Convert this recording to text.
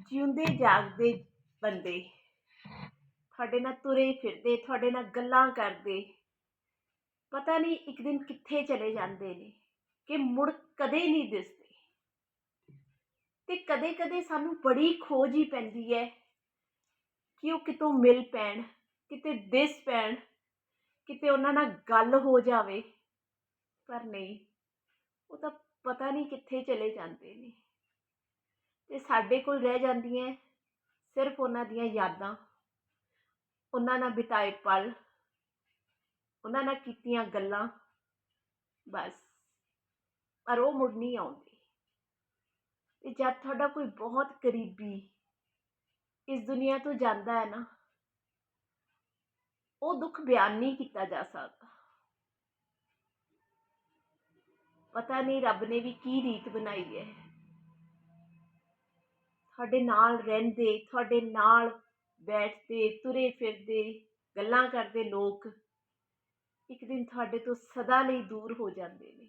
ਜਿਉਂਦੇ, ਜਾਗਦੇ ਬੰਦੇ। ਤੁਹਾਡੇ ਨਾਲ ਤੁਰੇ ਫਿਰਦੇ, ਤੁਹਾਡੇ ਨਾਲ ਗੱਲਾਂ ਕਰਦੇ। ਪਤਾ ਨਹੀਂ ਇੱਕ ਦਿਨ ਕਿੱਥੇ ਚਲੇ ਜਾਂਦੇ ਨੇ, ਕਿ ਮੁੜ ਕਦੇ ਨਹੀਂ ਦਿਸਦੇ। ਤੇ ਕਦੇ ਕਦੇ ਸਾਨੂੰ ਬੜੀ ਖੋਜ ਹੀ ਪੈਂਦੀ ਹੈ ਕਿ ਉਹ ਕਿਤੋਂ ਮਿਲ ਪੈਣ, ਕਿਤੇ ਦਿਸ ਪੈਣ, ਕਿਤੇ ਉਹਨਾਂ ਨਾਲ ਗੱਲ ਹੋ ਜਾਵੇ। ਪਰ ਨਹੀਂ, ਉਹ ਤਾਂ ਪਤਾ ਨਹੀਂ ਕਿੱਥੇ ਚਲੇ ਜਾਂਦੇ ਨੇ। ਤੇ ਸਾਡੇ ਕੋਲ ਰਹਿ ਜਾਂਦੀਆਂ ਸਿਰਫ ਉਹਨਾਂ ਦੀਆਂ ਯਾਦਾਂ, ਉਹਨਾਂ ਨਾਲ ਬਿਤਾਏ ਪਲ, ਉਹਨਾਂ ਨਾਲ ਕੀਤੀਆਂ ਗੱਲਾਂ, ਬਸ। ਪਰ ਉਹ ਮੁੜ ਨਹੀਂ ਆਉਂਦੇ। ਤੇ ਜਦ ਤੁਹਾਡਾ ਕੋਈ ਬਹੁਤ ਕਰੀਬੀ ਇਸ ਦੁਨੀਆ ਤੋਂ ਜਾਂਦਾ ਹੈ ਨਾ, ਉਹ ਦੁੱਖ ਬਿਆਨ ਨਹੀਂ ਕੀਤਾ ਜਾ ਸਕਦਾ। ਪਤਾ ਨਹੀਂ ਰੱਬ ਨੇ ਵੀ ਕੀ ਰੀਤ ਬਣਾਈ ਹੈ। ਤੁਹਾਡੇ ਨਾਲ ਰਹਿੰਦੇ, ਤੁਹਾਡੇ ਨਾਲ ਬੈਠਦੇ, ਤੁਰੇ ਫਿਰਦੇ, ਗੱਲਾਂ ਕਰਦੇ ਲੋਕ ਇੱਕ ਦਿਨ ਤੁਹਾਡੇ ਤੋਂ ਸਦਾ ਲਈ ਦੂਰ ਹੋ ਜਾਂਦੇ ਨੇ।